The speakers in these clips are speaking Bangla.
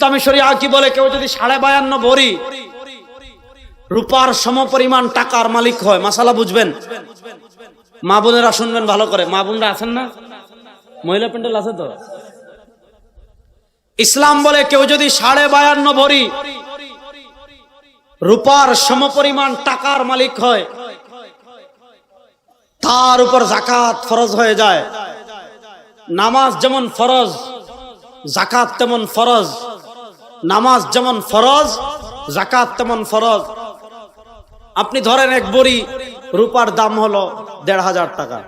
ইসলামী শরিয়া কি বলে, কেউ যদি সাড়ে বায়ান্ন ভরি রূপার সমপরিমাণ টাকার মালিক হয়, মাসালা বুঝবেন? মা বোনেরা শুনবেন ভালো করে। মা বোনরা আছেন না? মহিলা প্যান্ডেল আছে তো? ইসলাম বলে কেউ যদি সাড়ে বায়ান্ন ভরি রূপার সমপরিমাণ টাকার মালিক হয়, তার উপর জাকাত ফরজ হয়ে যায়। নামাজ যেমন ফরজ, জাকাত তেমন ফরজ। নামাজ যেমন ফরজ জাকাত তেমন ফরজ। আপনি ধরেন এক বড়ি রূপার দাম হলো দেড় হাজার টাকা।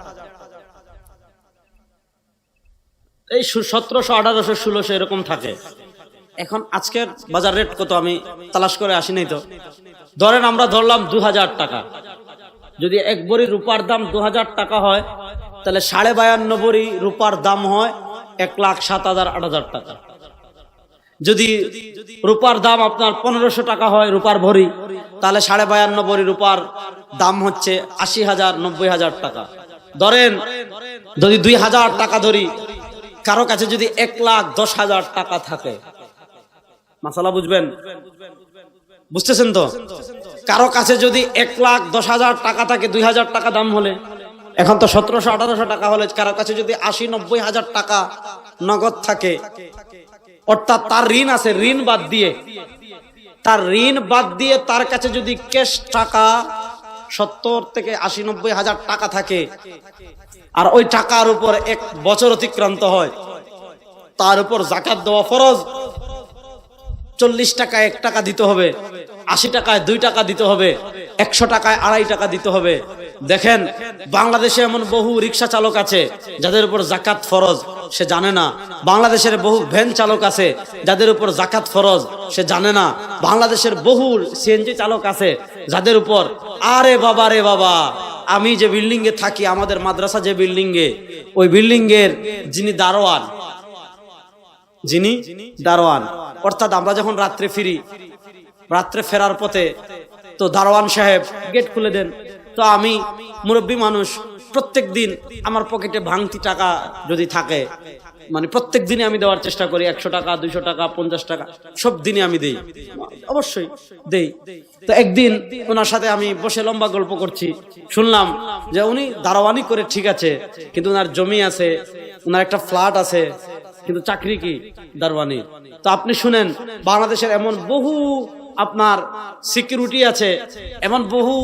এই সতেরোশো, আঠারোশো, ষোলোশো এরকম থাকে। এখন আজকের বাজার রেট কত আমি তালাশ করে আসি নাই তো? ধরেন আমরা ধরলাম দু হাজার টাকা। যদি এক বড়ি রূপার দাম দু হাজার টাকা হয়, তাহলে সাড়ে বায়ান্ন বড়ি রূপার দাম হয় এক লাখ সাত হাজার আট হাজার টাকা। যদি রূপার দাম আপনার পনেরোশো টাকা হয় রূপার ভরি, তাহলে সাড়ে বায়ান্ন ভরি রূপার দাম হচ্ছে আশি হাজার, নব্বই হাজার টাকা। ধরেন, যদি দুই হাজার টাকা ধরি, কারও কাছে যদি এক লাখ দশ হাজার টাকা থাকে মাসালা বুঝবেন? বুঝতেছেন তো? কারও কাছে যদি এক লাখ দশ হাজার টাকা থাকে, দুই হাজার টাকা দাম হলে, এখন তো সতেরোশো, আঠারোশো টাকা হলে, কারও কাছে যদি আশি, নব্বই হাজার টাকা নগদ থাকে অর্থাৎ তার ঋণ আছে, ঋণ বাদ দিয়ে। তার ঋণ বাদ দিয়ে তার কাছে যদি ক্যাশ টাকা সত্তর থেকে আশি, নব্বই হাজার টাকা থাকে, আর ওই টাকার উপর এক বছর অতিক্রান্ত হয়, তার উপর জাকাত দেওয়া ফরজ। চল্লিশ টাকা এক টাকা দিতে হবে। আশি টাকায় দুই টাকা দিতে হবে, একশো টাকায় আড়াই টাকা দিতে হবে। দেখেন, বাংলাদেশে এমন বহু রিক্সা চালক আছে, যাদের উপর জাকাত ফরজ, সে জানে না। বাংলাদেশের বহু ভ্যান চালক আছে, যাদের উপর জাকাত ফরজ, সে জানে না। বাংলাদেশের বহু সিএনজি চালক আছে, যাদের উপর, আরে বাবা, রে বাবা, আমি যে বিল্ডিং এ থাকি, আমাদের মাদ্রাসা যে বিল্ডিং এ, ওই বিল্ডিং এর যিনি দারোয়ান যিনি দারোয়ান, অর্থাৎ আমরা যখন রাত্রে ফিরি রাত্রে ফেরার পথে তো দারোয়ান সাহেব গেট খুলে দেন। তো আমি মুরব্বী মানুষ, প্রত্যেক দিন আমার পকেটে ভাঙতি টাকা যদি থাকে মানে প্রত্যেক দিনে আমি দেওয়ার চেষ্টা করি, একশো টাকা, দুইশো টাকা, পঞ্চাশ টাকা, সব দিনে আমি দেই। অবশ্যই দেই। তো একদিন ওনার সাথে আমি বসে লম্বা গল্প করছি। শুনলাম যে উনি দারোয়ানি করে ঠিক আছে, কিন্তু ওনার জমি আছে, ওনার একটা ফ্ল্যাট আছে, কিন্তু চাকরি কি দারোয়ানি তো আপনি শুনেন, বাংলাদেশের এমন বহু আপনার সিকিউরিটি আছে, এমন বহু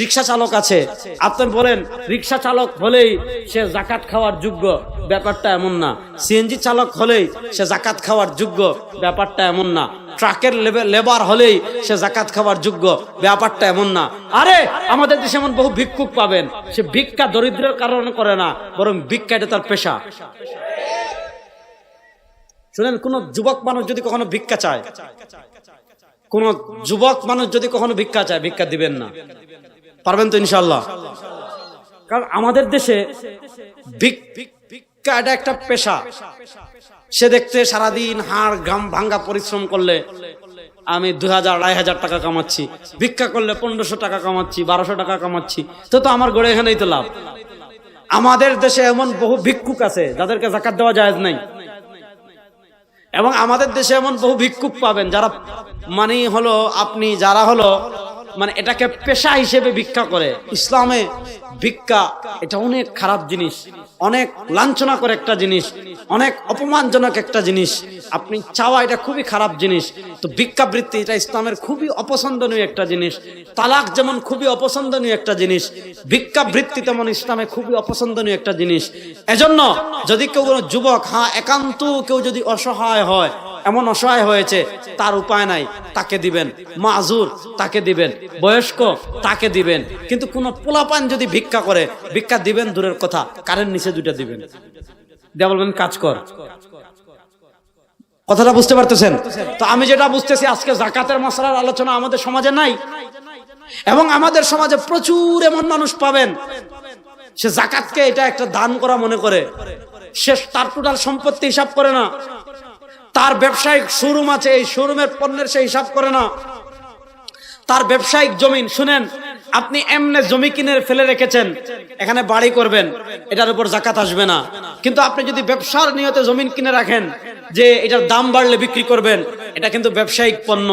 রিক্সা চালক আছে। আপনি বলেন, রিক্সা চালক হলেই সে জাকাত খাওয়ার যোগ্য? ব্যাপারটা এমন না। সিএনজি চালক হলেই সে জাকাত খাওয়ার যোগ্য? ব্যাপারটা এমন না। ট্রাকের লেবার হলেই সে জাকাত খাওয়ার যোগ্য? ব্যাপারটা এমন না। আরে, আমাদের দেশে এমন বহু ভিক্ষুক পাবেন। সে ভিক্ষা দরিদ্রের কারণে করে না, বরং ভিক্ষা এটা তার পেশা। শুনেন, কোন যুবক মানুষ যদি কখনো ভিক্ষা চায় কোন যুবক মানুষ যদি কখনো ভিক্ষা চায়, ভিক্ষা দিবেন না। পারবেন তো ইনশাল্লাহ কারণ আমাদের দেশে ভিক্ষা এটা একটা পেশা। সে দেখতে সারাদিন হাড় গাম ভাঙ্গা পরিশ্রম করলে আমি দু হাজার আড়াই হাজার টাকা কামাচ্ছি। ভিক্ষা করলে পনেরোশো টাকা কামাচ্ছি, বারোশো টাকা কামাচ্ছি। তো তো আমার গড়ে এখানেই তো লাভ। আমাদের দেশে এমন বহু ভিক্ষুক আছে, যাদেরকে জাকাত দেওয়া যায় নাই। এবং আমাদের দেশে এমন বহু ভিক্ষুক পাবেন যারা মানে হলো, আপনি যারা হলো মানে এটাকে পেশা হিসেবে ভিক্ষা করে। ইসলামে ভিক্ষা, এটা অনেক খারাপ জিনিস, অনেক লাঞ্ছনা করে একটা জিনিস, অনেক অপমানজনক একটা জিনিস। আপনি চাওয়া এটা খুবই খারাপ জিনিস। তো ভিক্ষাবৃত্তি এটা ইসলামের খুবই অপছন্দনীয় একটা জিনিস। তালাক যেমন খুবই অপছন্দনীয় একটা জিনিস, ভিক্ষাবৃত্তি তেমন ইসলামে খুবই অপছন্দনীয় একটা জিনিস। এজন্য যদি কেউ কোনো যুবক হ্যাঁ একান্ত কেউ যদি অসহায় হয় এমন অসহায় হয়েছে, তার উপায় নাই, তাকে দিবেন। মাজুর তাকে দিবেন। বয়স্ক, তাকে দিবেন। কিন্তু কোন পোলাপান যদি ভিক্ষা করে, ভিক্ষা দিবেন দূরের কথা কারেন্ট নিচে দুইটা দিবেন। দেওয়া বলবেন, কাজ কর। কথাটা বুঝতে পারতেছেন? তো আমি যেটা বুঝতেছি, আজকে জাকাতের মশলার আলোচনা আমাদের সমাজে নাই। এবং আমাদের সমাজে প্রচুর এমন মানুষ পাবেন, সে জাকাতকে এটা একটা দান করা মনে করে। সে তার টোটাল সম্পত্তি হিসাব করে না। তার ব্যবসায়িক শোরুম আছে, এই শোরুমের পণ্যের সে হিসাব করে না। তার ব্যবসায়িক জমিন শুনেন, আপনি এমনে জমি কিনে ফেলে রেখেছেন, এখানে বাড়ি করবেন, এটার উপর জাকাত আসবে না। কিন্তু আপনি যদি ব্যবসার নিয়তে জমিন কিনে রাখেন যে এটার দাম বাড়লে বিক্রি করবেন, এটা কিন্তু ব্যবসায়িক পণ্য,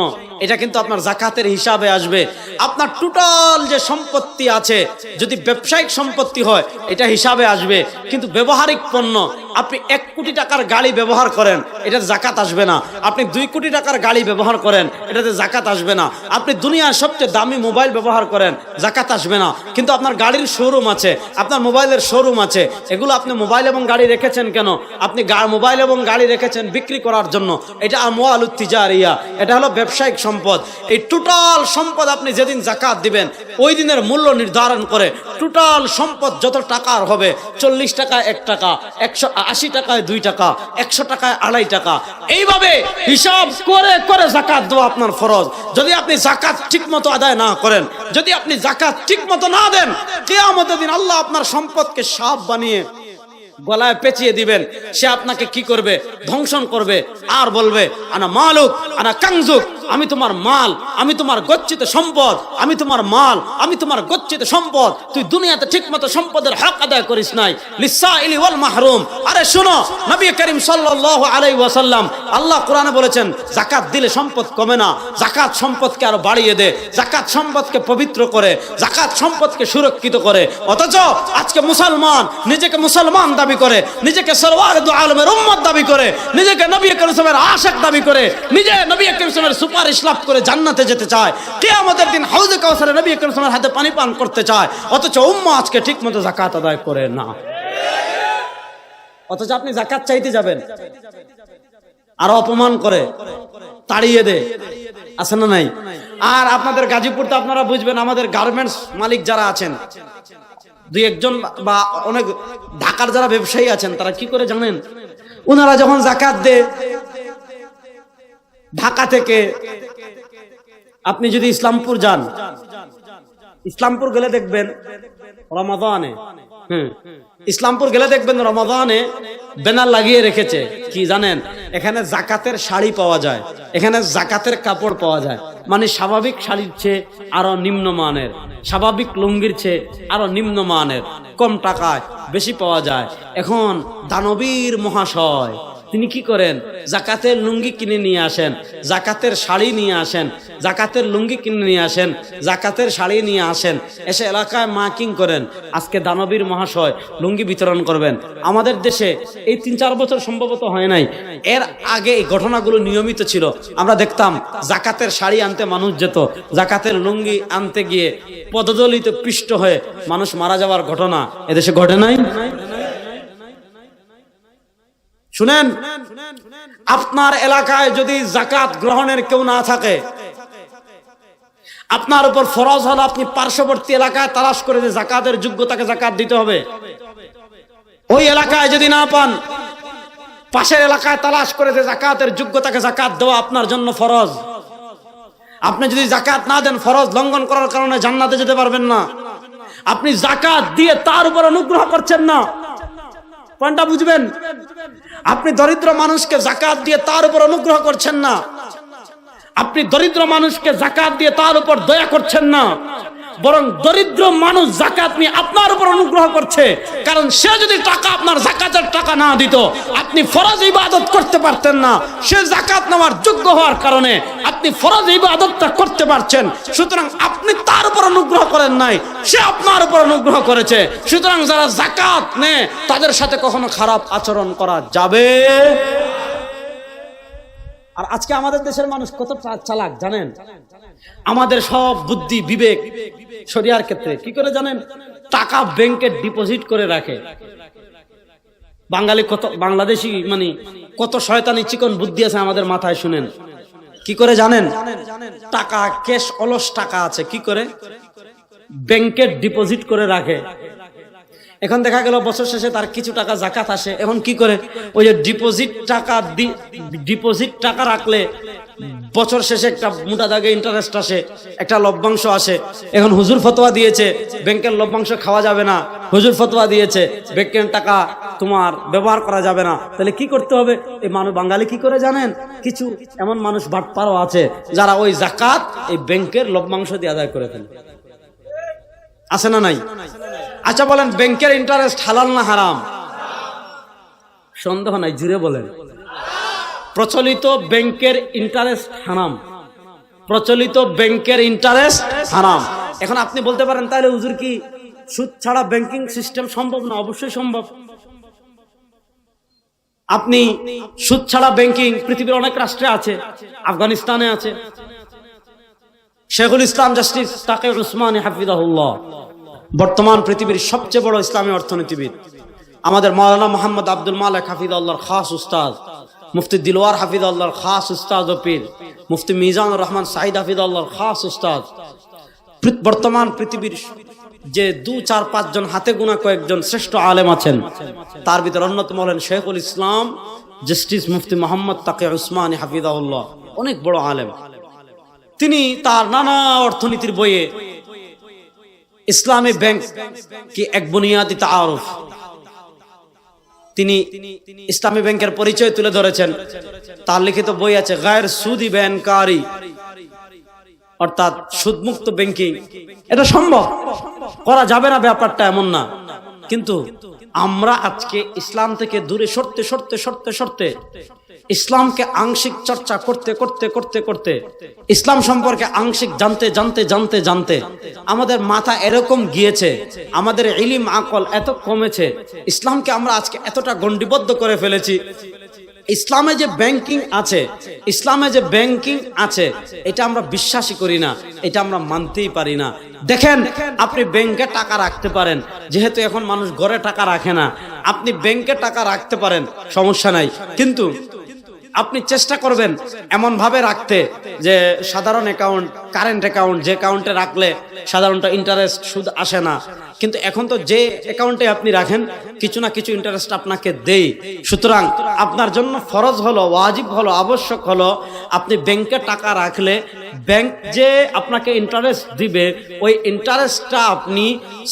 এটা কিন্তু আপনার জাকাতের হিসাবে আসবে। আপনার টোটাল যে সম্পত্তি আছে, যদি ব্যবসায়িক সম্পত্তি হয়, এটা হিসাবে আসবে। কিন্তু ব্যবহারিক পণ্য, আপনি এক কোটি টাকার গাড়ি ব্যবহার করেন এটা জাকাত আসবে না। আপনি দুই কোটি টাকার গাড়ি ব্যবহার করেন, এটাতে জাকাত আসবে না। আপনি দুনিয়ার সবচেয়ে দামি মোবাইল ব্যবহার করেন, জাকাত আসবে না। কিন্তু আপনার গাড়ির শোরুম আছে, আপনার মোবাইলের শোরুম আছে, এগুলো আপনি মোবাইল এবং গাড়ি রেখেছেন কেন? আপনি মোবাইল এবং গাড়ি রেখেছেন বিক্রি করার জন্য। এটা আমোয়ালুত্তিজারিয়া এটা হলো ব্যবসায়িক সম্পদ। এই টোটাল সম্পদ আপনি যেদিন জাকাত দিবেন, ওই দিনের মূল্য নির্ধারণ করে টোটাল সম্পদ যত টাকার হবে, চল্লিশ টাকায় এক টাকা, একশো আশি টাকায় দুই টাকা, একশো টাকায় আড়াই টাকা। এইভাবে হিসাব করে করে জাকাত দেওয়া আপনার ফরজ। যদি আপনি জাকাত ঠিক মতো আদায় না করেন, যদি আপনি জাকাত ঠিক মতো না দেন, কেয়ামতের দিন আল্লাহ আপনার সম্পদকে সাপ বানিয়ে গলায় পেঁচিয়ে দিবেন। সে আপনাকে কি করবে? ধ্বংসন করবে। আর বলবে, আনা মালুক, আনা কাংজুক, আমি তোমার মাল, আমি তোমার গচ্ছিত সম্পদ, আমি তোমার মাল, আমি তোমার গচ্ছিত সম্পদ, তুই দুনিয়াতে ঠিকমতো সম্পদের হক আদায় করিস নাই। লিসা ইলি ওয়াল মাহরুম। আরে শোনো, নবী করিম সাল্লাল্লাহু আলাইহি ওয়াসাল্লাম আল্লাহ কোরআনে বলেছেন, জাকাত দিলে সম্পদ কমে না, জাকাত সম্পদকে আরও বাড়িয়ে দে, জাকাত সম্পদকে পবিত্র করে, জাকাত সম্পদকে সুরক্ষিত করে। অথচ আজকে মুসলমান নিজেকে মুসলমান দাবি করে, নিজেকে সরওয়ার দু আলমের উম্মত দাবি করে, নিজেকে নবী করিমের আশেক দাবি করে, নিজে নবী করিমের সুপারিশ লাভ করে জান্নাতে যেতে চায়। কিয়ামতের দিন হাউজে কাউসারে নবী করিমের হাতে পানি পান করতে চায়। অথচ উম্মা আজকে ঠিকমতো জাকাত আদায় করে না। অথচ আপনি জাকাত চাইতে যাবেন, আর অপমান করে, তাড়িয়ে দে। আছে না নাই? আর আপনাদের গাজীপুর তো আপনারা বুঝবেন, আমাদের গার্মেন্টস মালিক যারা আছেন দুই একজন বা অনেক ঢাকার যারা ব্যবসায়ী আছেন, তারা কি করে জানেন? ওনারা যখন জাকাত দে ঢাকা থেকে আপনি যদি ইসলামপুর যান, ইসলামপুর গেলে দেখবেন রমাদানে, হুম, ইসলামপুর গেলে দেখবেন রমাদানে ব্যানার লাগিয়ে রেখেছে। কি জানেন? এখানে জাকাতের শাড়ি পাওয়া যায়, এখানে জাকাতের কাপড় পাওয়া যায়। মানে স্বাভাবিক শাড়ির চেয়ে আরও নিম্নমানের, স্বাভাবিক লুঙ্গির চেয়ে আরও নিম্নমানের কম টাকায় বেশি পাওয়া যায়। এখন দানবীর মহাশয় তিনি কি করেন? জাকাতের লুঙ্গি কিনে নিয়ে আসেন, জাকাতের শাড়ি নিয়ে আসেন, জাকাতের লুঙ্গি কিনে নিয়ে আসেন, জাকাতের শাড়ি নিয়ে আসেন, এসে এলাকায় মার্কিং করেন। আজকে দানবীর মহাশয় লুঙ্গি বিতরণ করবেন। আমাদের দেশে এই তিন চার বছর সম্ভবত হয় নাই। এর আগে এই ঘটনাগুলো নিয়মিত ছিল। আমরা দেখতাম জাকাতের শাড়ি আনতে মানুষ যেত, জাকাতের লুঙ্গি আনতে গিয়ে পদদলিত পিষ্ট হয়ে মানুষ মারা যাওয়ার ঘটনা এদেশে ঘটে নাই? শুনেন, আপনার এলাকায় যদি জাকাত গ্রহণের কেউ না থাকে, আপনার উপর ফরজ হলো আপনি পার্শ্ববর্তী এলাকায় তালাশ করে যে জাকাতের যোগ্যতাকে জাকাত দিতে হবে। ওই এলাকায় যদি না পান, পাশের এলাকায় তালাশ করে যে জাকাতের যোগ্যতাকে জাকাত দেওয়া আপনার জন্য ফরজ। আপনি যদি জাকাত না দেন, ফরজ লঙ্ঘন করার কারণে জান্নাতে যেতে পারবেন না। আপনি জাকাত দিয়ে তার উপর অনুগ্রহ করছেন না। পয়েন্টটা বুঝবেন? আপনি দরিদ্র মানুষকে জাকাত দিয়ে তার উপর অনুগ্রহ করছেন না। আপনি দরিদ্র মানুষকে জাকাত দিয়ে তার উপর দয়া করছেন না। বরং দরিদ্র মানুষ জাকাত নিয়ে আপনার উপর অনুগ্রহ করছে। কারণ সে যদি টাকা আপনার জাকাতের টাকা না দিত, আপনি ফরজ ইবাদত করতে পারতেন না। সে জাকাত নেওয়ার যোগ্য হওয়ার কারণে আপনি ফরজ ইবাদতটা করতে পারছেন। সুতরাং আপনি তার উপর অনুগ্রহ করেন নাই, সে আপনার উপর অনুগ্রহ করেছে। সুতরাং যারা জাকাত নেয়, তাদের সাথে কখনো খারাপ আচরণ করা যাবে? আর আজকে আমাদের দেশের মানুষ কত চালাক, জানেন? আমাদের সব বুদ্ধি, বিবেক শরিয়ার ক্ষেত্রে। কি করে জানেন? টাকা ব্যাংকে ডিপোজিট করে রাখে। বাঙালি কত বাংলাদেশি মানে কত শয়তানি চিকন বুদ্ধি আছে আমাদের মাথায় শুনেন। কি করে জানেন? টাকা ক্যাশ অলস টাকা আছে। কি করে? ব্যাংকে ডিপোজিট করে রাখে। এখন দেখা গেল বছর শেষে তার কিছু টাকা জাকাত আসে। এখন কি করে? ওই যে ডিপোজিট টাকা ডিপোজিট টাকা রাখলে বছর শেষে একটা মোটা দাগে ইন্টারেস্ট আসে, একটা লভ্যাংশ আসে। এখন হুজুর ফতোয়া দিয়েছে, ব্যাংকের লভ্যাংশ খাওয়া যাবে না। হুজুর ফতোয়া দিয়েছে, ব্যাংকের টাকা তোমার ব্যবহার করা যাবে না। তাহলে কি করতে হবে? এই মানুষ বাঙালি কি করে জানেন? কিছু এমন মানুষ বাটপারও আছে, যারা ওই জাকাত এই ব্যাংকের লভ্যাংশ দিয়ে আদায় করে ফেলে। আছে না নাই? আচ্ছা বলেন ব্যাংকের ইন্টারেস্ট হালাল না হারাম? সন্দেহ নাই জুড়ে বলেন। প্রচলিত ব্যাংকের ইন্টারেস্ট হারাম। প্রচলিত ব্যাংকের ইন্টারেস্ট হারাম। এখন আপনি বলতে পারেন তাহলে হুজুর কি সুদ ছাড়া ব্যাংকিং সিস্টেম সম্ভব না? অবশ্যই সম্ভব। আপনি সুদ ছাড়া ব্যাংকিং পৃথিবীর অনেক রাষ্ট্রে আছে আফগানিস্তানে আছে। শেখুল ইসলাম জাস্টিস তাকে উসমান হাফিদাহুল্লাহ বর্তমান পৃথিবীর সবচেয়ে বড় ইসলামী অর্থনীতিবিদ। আমাদের মৌলানা মোহাম্মদ আব্দুল মালিক হাফিদ আল্লাহর খাস উস্তাদ, মুফতি দিলওয়ার হাফিদ আল্লাহর খাস উস্তাদ ও পীর, মুফতি মিজানুর রহমান সাইদ হাফিদ আল্লাহর খাস উস্তাদ। বর্তমান পৃথিবীর যে দু, চার পাঁচজন হাতে গোনা কয়েকজন শ্রেষ্ঠ আলেম আছেন, তার ভিতরে অন্যতম হলেন শেখুল ইসলাম, জাস্টিস মুফতি মোহাম্মদ তাকে উসমান হাফিদাউল্লাহ অনেক বড় আলেম। তিনি তার নানা অর্থনীতির বইয়ে ইসলামী ব্যাংক কি এক বুনিয়াদি তারফ তিনি ইসলামী ব্যাংকের পরিচয় তুলে ধরেছেন। তার লিখিত বই আছে, গায়ের সুদি ব্যাংকারি অর্থাৎ সুদমুক্ত ব্যাংকিং। এটা সম্ভব? করা যাবে না ব্যাপারটা এমন না। কিন্তু আমরা আজকে ইসলাম থেকে দূরে সরতে সরতে সরতে সরতে ইসলামকে আংশিক চর্চা করতে করতে করতে করতে, ইসলাম সম্পর্কে আংশিক জানতে জানতে জানতে জানতে আমাদের মাথা এরকম গিয়েছে, আমাদের ইলিম আকল এত কমেছে, ইসলামকে আমরা আজকে এতটা গণ্ডিবদ্ধ করে ফেলেছি। ইসলামে যে ব্যাংকিং আছে, ইসলামে যে ব্যাংকিং আছে, এটা আমরা বিশ্বাসই করি না, এটা আমরা মানতেই পারি না। দেখেন, আপনি ব্যাংকে টাকা রাখতে পারেন, যেহেতু এখন মানুষ ঘরে টাকা রাখে না, আপনি ব্যাংকে টাকা রাখতে পারেন, সমস্যা নাই। কিন্তু আপনি চেষ্টা করবেন এমন ভাবে রাখতে যে সাধারণ অ্যাকাউন্ট কারেন্ট অ্যাকাউন্ট যে অ্যাকাউন্টে রাখলে সাধারণত ইন্টারেস্ট সুদ আসে না। কিন্তু এখন তো যে অ্যাকাউন্টে আপনি রাখেন, কিছু না কিছু ইন্টারেস্ট আপনাকে দেই। সুতরাং আপনার জন্য ফরজ হলো, ওয়াজিব হলো, আবশ্যক হলো, আপনি ব্যাংকে টাকা রাখলে ব্যাংক যে আপনাকে ইন্টারেস্ট দিবে, ওই ইন্টারেস্টটা আপনি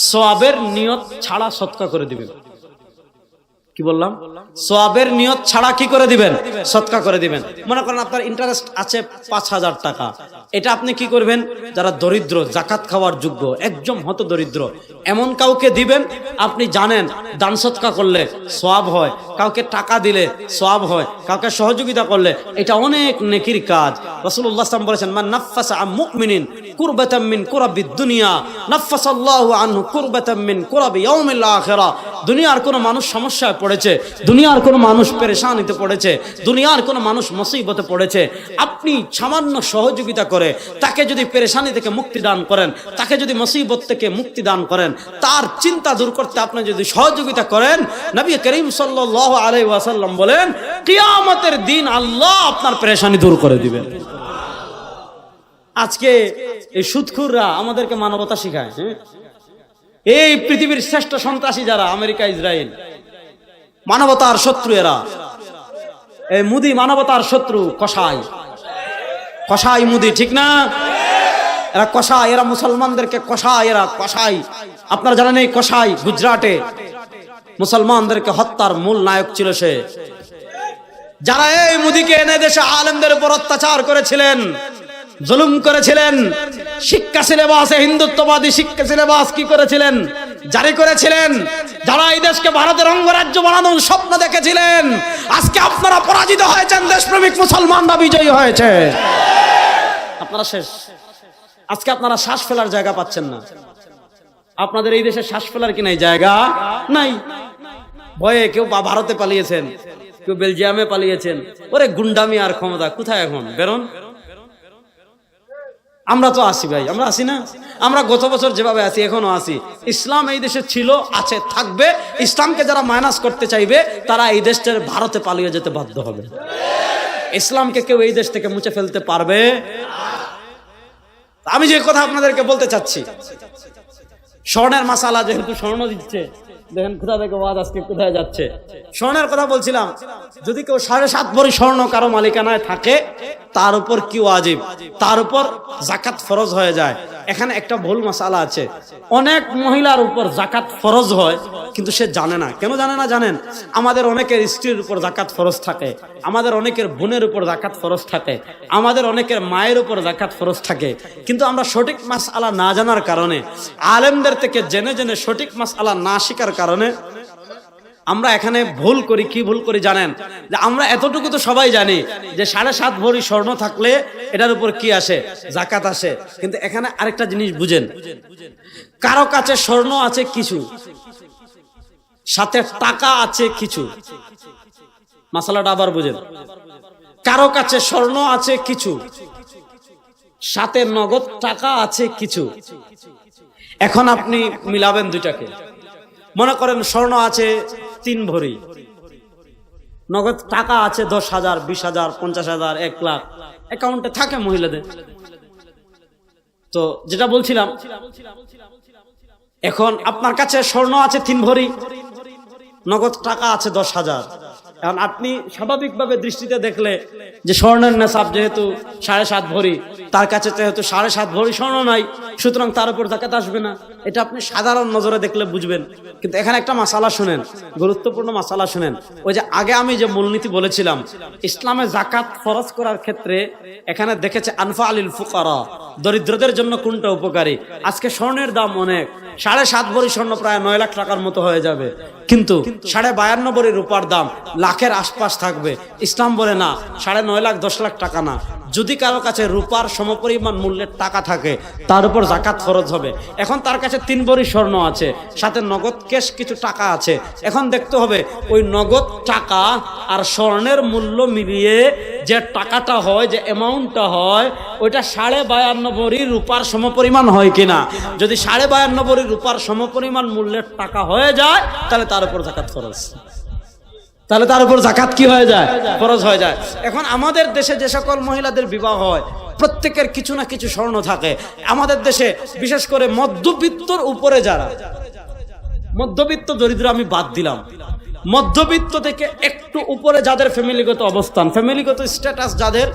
সবের নিয়ত ছাড়া সৎকা করে দিবেন। কি বললাম? সোয়াবের নিয়ত ছাড়া কি করে দিবেন? সৎকা করে দিবেন। মনে করেন আপনার ইন্টারেস্ট আছে পাঁচ হাজার টাকা। এটা আপনি কি করবেন? যারা দরিদ্র, জাকাত খাওয়ার যোগ্য, একদম হত দরিদ্র, এমন কাউকে দিবেন, আপনি জানেন, দান সৎকা করলে সোয়াব হয়, কাউকে টাকা দিলে সোয়াব হয়, কাউকে সহযোগিতা করলে এটা অনেক নেকির কাজ। রসুল্লাহ সাল্লাম বলেছেন, মান নাফাসা আম মুমিনিন কুরবাতাম মিন কুরাবিদ দুনিয়া, নাফাসাল্লাহু আনহু কুরবাতাম মিন কুরাবি ইয়াউমিল আখিরা। দুনিয়ার কোনো মানুষ সমস্যায় পড়েছে, দুনিয়ার কোনো মানুষ পেরেশানিতে পড়েছে, দুনিয়ার কোনো মানুষ মুসিবতে পড়েছে আপনি সামান্য সহযোগিতা করে তাকে যদি পেরেশানি থেকে মুক্তি দান করেন, তাকে যদি মুসিবত থেকে মুক্তি দান করেন, তার চিন্তা দূর করতে আপনি যদি সহযোগিতা করেন, নবী করিম সাল্লাল্লাহু আলাইহি ওয়াসাল্লাম বলেন, কিয়ামতের দিন আল্লাহ আপনার পেরেশানি দূর করে দিবেন আজকে এই সুদখুররা আমাদেরকে মানবতা শিখায় হ্যাঁ? এই পৃথিবীর শ্রেষ্ঠ সন্ত্রাসী যারা, আমেরিকা ইসরায়েল মানবতার শত্রু এরা এই মুদি মানবতার শত্রু কসাই। কসাই মুদি, ঠিক না? এরা কসাই, এরা মুসলমানদেরকে কসাই, এরা কসাই। আপনারা জানেন এই কসাই গুজরাটে। মুসলমানদেরকে হত্যার মূল নায়ক ছিল সে। যারা এই মুদিকে এনে দেশে আলেমদের উপর অত্যাচার করেছিলেন, জুলুম করেছিলেন, শিক্ষা সিলেবাসে হিন্দুত্ববাদী শিক্ষা সিলেবাস কি করেছিলেন? জারি করেছিলেন। যারা এই দেশকে ভারতের অঙ্গরাজ্য বানানোর স্বপ্ন দেখেছিলেন, আজকে আপনারা পরাজিত হয়েছেন, দেশপ্রেমিক মুসলমানরা বিজয়ী হয়েছে। আপনারা শেষ। আজকে আপনারা শ্বাস ফেলার জায়গা পাচ্ছেন না। আপনাদের এই দেশে শ্বাস ফেলার কি নাই জায়গা? নাই। ভয়ে কেউ ভারতে পালিয়েছেন, কেউ বেলজিয়ামে পালিয়েছেন। ওরে গুন্ডামি আর ক্ষমতা, কোথায় এখন? বেরোন। আমরা তো আসি ভাই, আমরা আসি না? আমরা গত বছর যেভাবে আছি, এখনও আসি। ইসলাম এই দেশে ছিল, আছে, থাকবে। ইসলামকে যারা মাইনাস করতে চাইবে, তারা এই দেশটার ভারতে পালিয়ে যেতে বাধ্য হবে। ইসলামকে কেউ এই দেশ থেকে মুছে ফেলতে পারবে? আমি যে কথা আপনাদেরকে বলতে চাচ্ছি, স্বর্ণের মাসালা যেহেতু স্বর্ণ দিচ্ছে দেখেন কোথা থেকে ওয়াজ আজকে কোথায় যাচ্ছে? স্বর্ণের কথা বলছিলাম। যদি কেউ সাড়ে সাত ভরি স্বর্ণ কারও মালিকানায় থাকে, তার উপর কি ওয়াজিব? তার উপর জাকাত ফরজ হয়ে যায়। এখানে একটা ভুল মশালা আছে। অনেক মহিলার উপর জাকাত ফরজ হয়, কিন্তু সে জানে না। কেন জানে না জানেন? আমাদের অনেকের স্ত্রীর উপর জাকাত ফরজ থাকে, আমাদের অনেকের বোনের উপর জাকাত ফরজ থাকে, আমাদের অনেকের মায়ের উপর জাকাত ফরজ থাকে। কিন্তু আমরা সঠিক মাস আলা না জানার কারণে, আলেমদের থেকে জেনে জেনে সঠিক মাস আলা না শিকার কারণে আমরা এখানে ভুল করি, কি ভুল করি জানেন? যে আমরা এতটুকু তো সবাই জানি যে সাড়ে সাত ভরি স্বর্ণ থাকলে এটার উপর কি আসে? জাকাত আসে। কিন্তু এখানে আরেকটা জিনিস বুঝেন। কারও কাছে স্বর্ণ আছে কিছু, সাথে টাকা আছে কিছু। মাসালাটা আবার বুঝেন। কারও কাছে স্বর্ণ আছে কিছু, সাথে নগদ টাকা আছে কিছু। এখন আপনি মিলাবেন দুইটাকে। মনে করেন স্বর্ণ আছে তিন ভরি। নগদ টাকা আছে দশ হাজার, বিশ হাজার, পঞ্চাশ হাজার, এক লাখ। অ্যাকাউন্টে থাকে মহিলাদের। তো যেটা বলছিলাম, এখন আপনার কাছে স্বর্ণ আছে তিন ভরি, নগদ টাকা আছে দশ হাজার। এখন আপনি স্বাভাবিকভাবে দৃষ্টিতে দেখলে যে স্বর্ণের নেশাব যেহেতু সাড়ে সাত ভরি, তার কাছে যেহেতু সাড়ে সাত ভরি স্বর্ণ নাই, সুতরাং তার উপর জাকাত আসবে না। এটা আপনি সাধারণ নজরে দেখলে বুঝবেন। কিন্তু এখানে একটা মাসালা শুনেন, গুরুত্বপূর্ণ মাসালা শুনেন। ওই যে আগে আমি যে মূলনীতি বলেছিলাম, ইসলামে জাকাত খরচ করার ক্ষেত্রে এখানে দেখেছে আনফা আলিল ফুকারা, দরিদ্রদের জন্য কোনটা উপকারী? আজকে স্বর্ণের দাম অনেক, সাড়ে সাত ভরি স্বর্ণ প্রায় নয় লাখ টাকার মতো হয়ে যাবে। কিন্তু সাড়ে বায়ান্ন ভরি রূপার দাম লাখের আশপাশ থাকবে। ইসলাম বলে না সাড়ে নয় লাখ দশ লাখ টাকা না। যদি কারও কাছে রূপার সমপরিমাণ মূল্যের টাকা থাকে তার উপর জাকাত খরচ হবে। এখন তার কাছে তিন ভরি স্বর্ণ আছে সাথে নগদ কেশ কিছু টাকা আছে। এখন দেখতে হবে ওই নগদ টাকা আর স্বর্ণের মূল্য মিলিয়ে যে টাকাটা হয় যে অ্যামাউন্টটা হয় ওইটা সাড়ে বায়ান্ন ভরি রূপার সমপরিমাণ হয় কিনা? যদি সাড়ে বায়ান্ন ভরি রূপার সমপরিমাণ মূল্যের টাকা হয়ে যায় তাহলে তার উপর জাকাত খরচ তাহলে তার উপর জাকাত কি হয়ে যায়? খরচ হয়ে যায়। এখন আমাদের দেশে যে সকল মহিলাদের বিবাহ হয়, প্রত্যেকের কিছু না কিছু স্বর্ণ থাকে। আমাদের দেশে বিশেষ করে মধ্যবিত্তর উপরে যারা, মধ্যবিত্ত দরিদ্র আমি বাদ দিলাম। মধ্যবিত্ত থেকে একটু উপরে যাদের ফ্যামিলিগত অবস্থান, ফ্যামিলিগত স্ট্যাটাস যাদের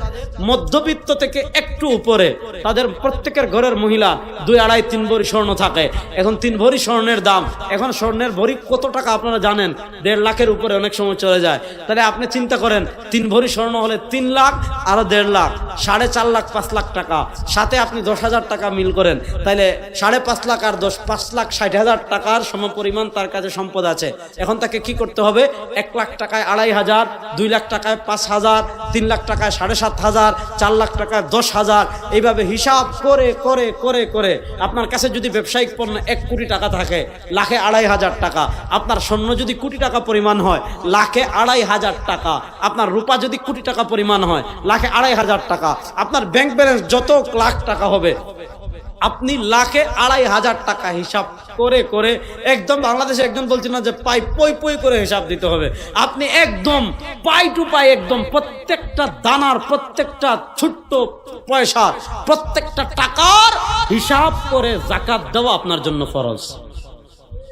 মধ্যবিত্ত থেকে একটু উপরে, তাদের প্রত্যেকের ঘরের মহিলা দুই আড়াই তিন ভরি স্বর্ণ থাকে। এখন তিন ভরি স্বর্ণের দাম, এখন স্বর্ণের ভরি কত টাকা আপনারা জানেন? দেড় লাখের উপরে অনেক সময় চলে যায়। তাহলে আপনি চিন্তা করেন, তিন ভরি স্বর্ণ হলে তিন লাখ আরও দেড় লাখ, সাড়ে চার লাখ, পাঁচ লাখ টাকা। সাথে আপনি দশ হাজার টাকা মিল করেন, তাহলে সাড়ে পাঁচ লাখ আর দশ, পাঁচ লাখ ষাট হাজার টাকার সমপরিমাণ তার কাছে সম্পদ আছে। এখন তাকে কি করতে হবে। এক লাখ টাকায় আড়াই হাজার, দুই লাখ টাকায় পাঁচ হাজার, তিন লাখ টাকায় সাড়ে সাত হাজার, চার লাখ টাকায় দশ হাজার। এইভাবে হিসাব করে করে করে করে আপনার কাছে যদি ব্যবসায়িক পণ্য এক কোটি টাকা থাকে, লাখে আড়াই হাজার টাকা। আপনার স্বর্ণ যদি কোটি টাকা পরিমাণ হয়, লাখে আড়াই হাজার টাকা। আপনার রূপা যদি কোটি টাকা পরিমাণ হয়, লাখে আড়াই হাজার টাকা। আপনার ব্যাংক ব্যালেন্স যত লাখ টাকা হবে আপনি লাখে আড়াই হাজার টাকা হিসাব করে করে একদম বাংলাদেশে একজন বলছেন না যে পাই, পই পই করে হিসাব দিতে হবে। আপনি একদম পাই টু পাই একদম প্রত্যেকটা দানার, প্রত্যেকটা ছোট্ট পয়সা, প্রত্যেকটা টাকার হিসাব করে জাকাত দেওয়া আপনার জন্য ফরজ।